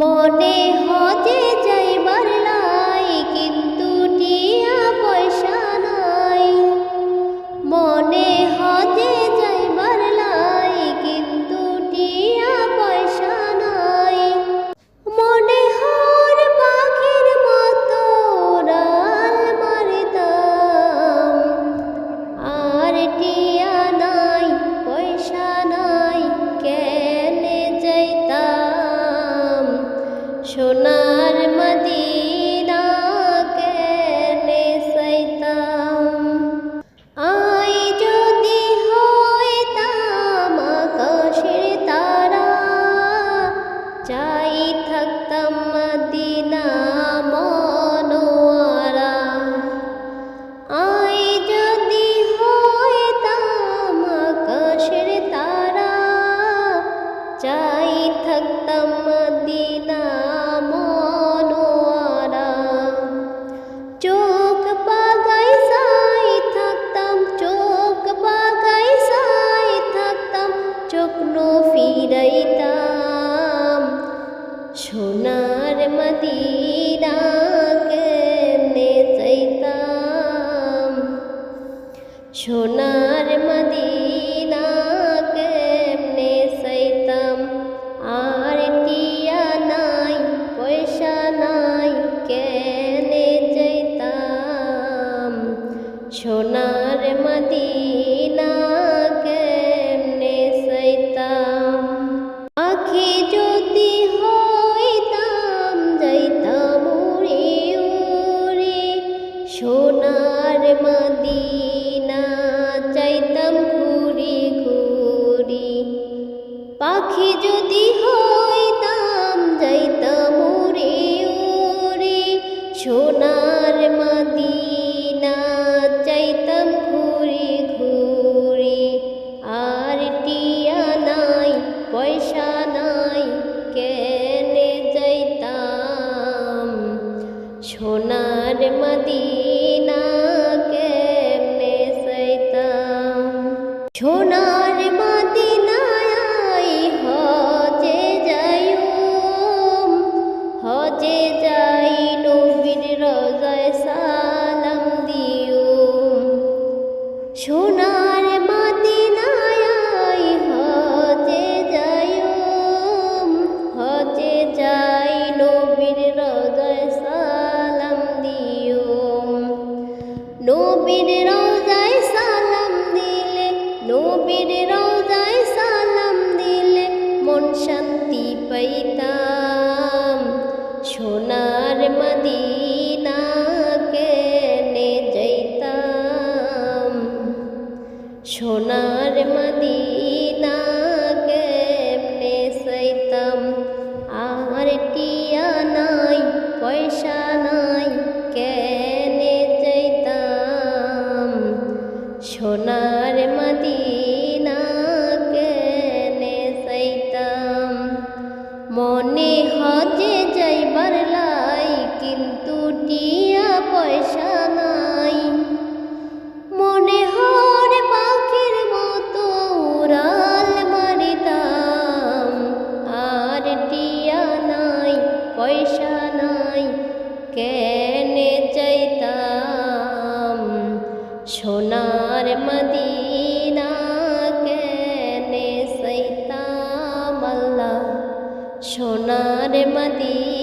মনে হজে সোনার মদিনা কেনে সাইতাম আই যদি হইতাম আকাশের তারা চাই থাকতাম মদিনা মনোয়ারা। আই যদি হইতাম আকাশের তারা চাই সোনার মদিনা কেনে চাইতাম? সোনার মদিনা মদিনা চাইতাম ঘুরি ঘুরি। পাখি যদি হইতাম যাইতাম উড়ে উড়ে সোনার মদিনা সোনার মদিনায় হজে যাইম হজে যাই, নবীর রজায় সালাম দিও। সোনার মদিনায় হজে যাইম হজে যাই, নবীর রজায় সালাম দিও। নবীর শান্তি পাইতাম। সোনার মদিনা কেনে যাইতাম। সোনার মদিনা কেমনে সাইতাম আর টিয়া নাই, পয়সা নাই কেনে যাইতাম? সোনার মদিনা ফিরে চাইতাম। সোনার মদিনা কেনে সৈতাম আল্লাহ। সোনার মদিনা